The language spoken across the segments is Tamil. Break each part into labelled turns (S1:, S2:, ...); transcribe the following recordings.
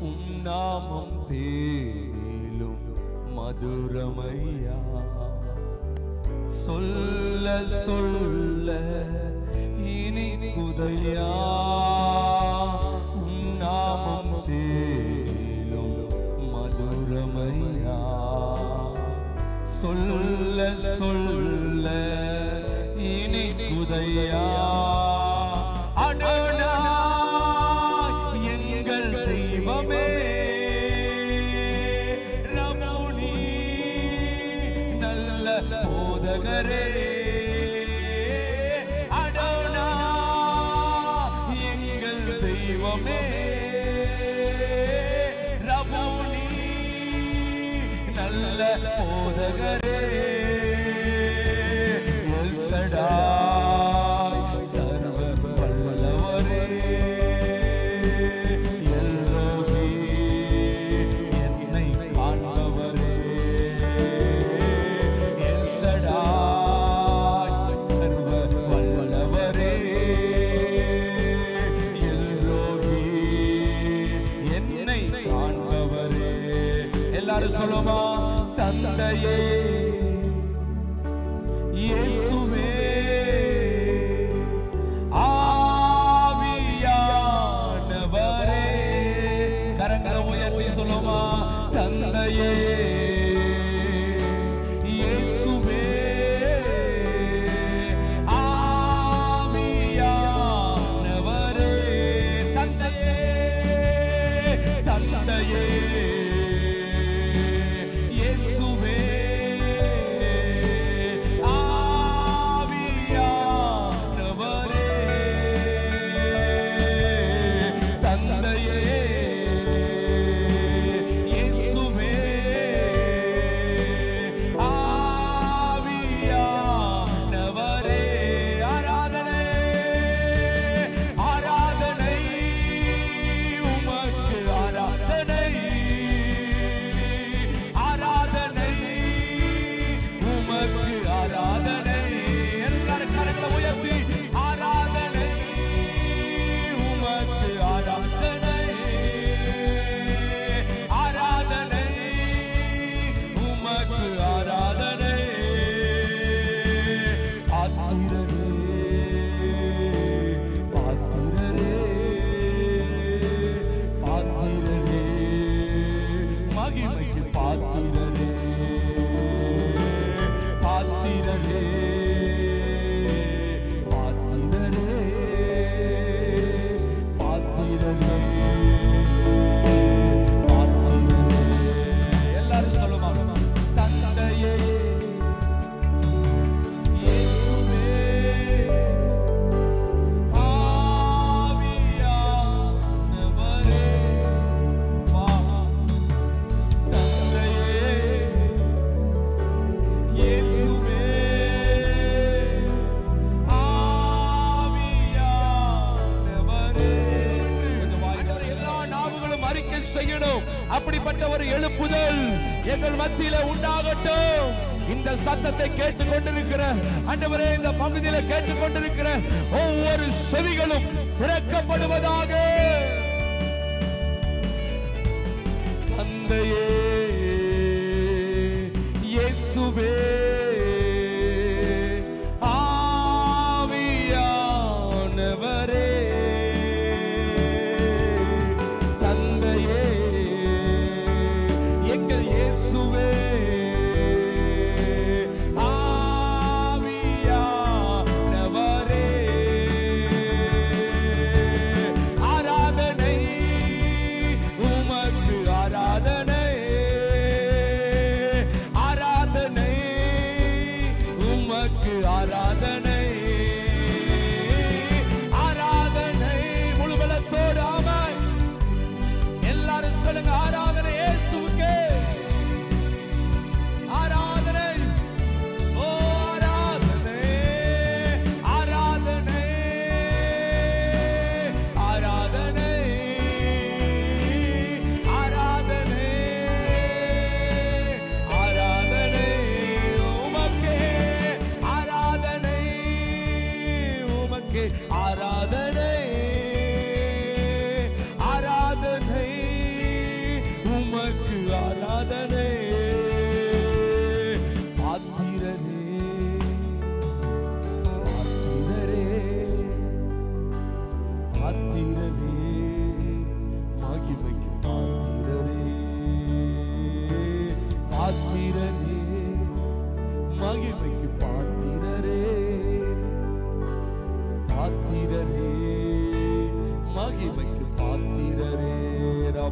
S1: உம் நாமம் தேனிலும் மதுரமையா? சொல்ல சொல்ல இனி குதையா உம் நாமம் தேனிலும் மதுரமையா? சொல்ல சொல்ல இனி குதையா போதகரே. அடோனா எங்கள் தெய்வமே. ரமணி நல்ல போதகரே. எல்லாரும் சொல்லுமா தந்தையே இயேசுவே ஆவியானவரே. கரங்களை உயர்த்தி சொல்லுமா தந்தையே. அப்படிப்பட்ட ஒரு எழுப்புதல் எங்கள் மத்தியில உண்டாகட்டும். இந்த சத்தத்தை கேட்டுக் கொண்டிருக்கிற அண்டவரே இந்த பகுதியில கேட்டுக் கொண்டிருக்கிற ஒவ்வொரு செவிகளும் திறக்கப்படுவதாக. தந்தையே இயேசுவே. ஆ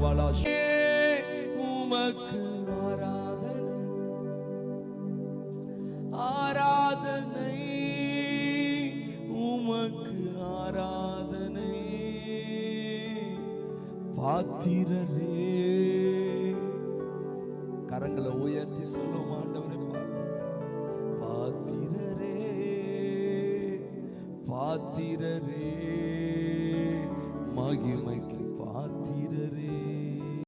S1: ரபலா உமக்கு ஆராதனை. ஆராதனை. உமக்கு ஆராதனை. பாத்திரரே. கரங்களை உயர்த்தி சொல்லும் ஆண்டவரை பார்த்து பாத்திரரே. பாத்திரரே. மகிமைக்கு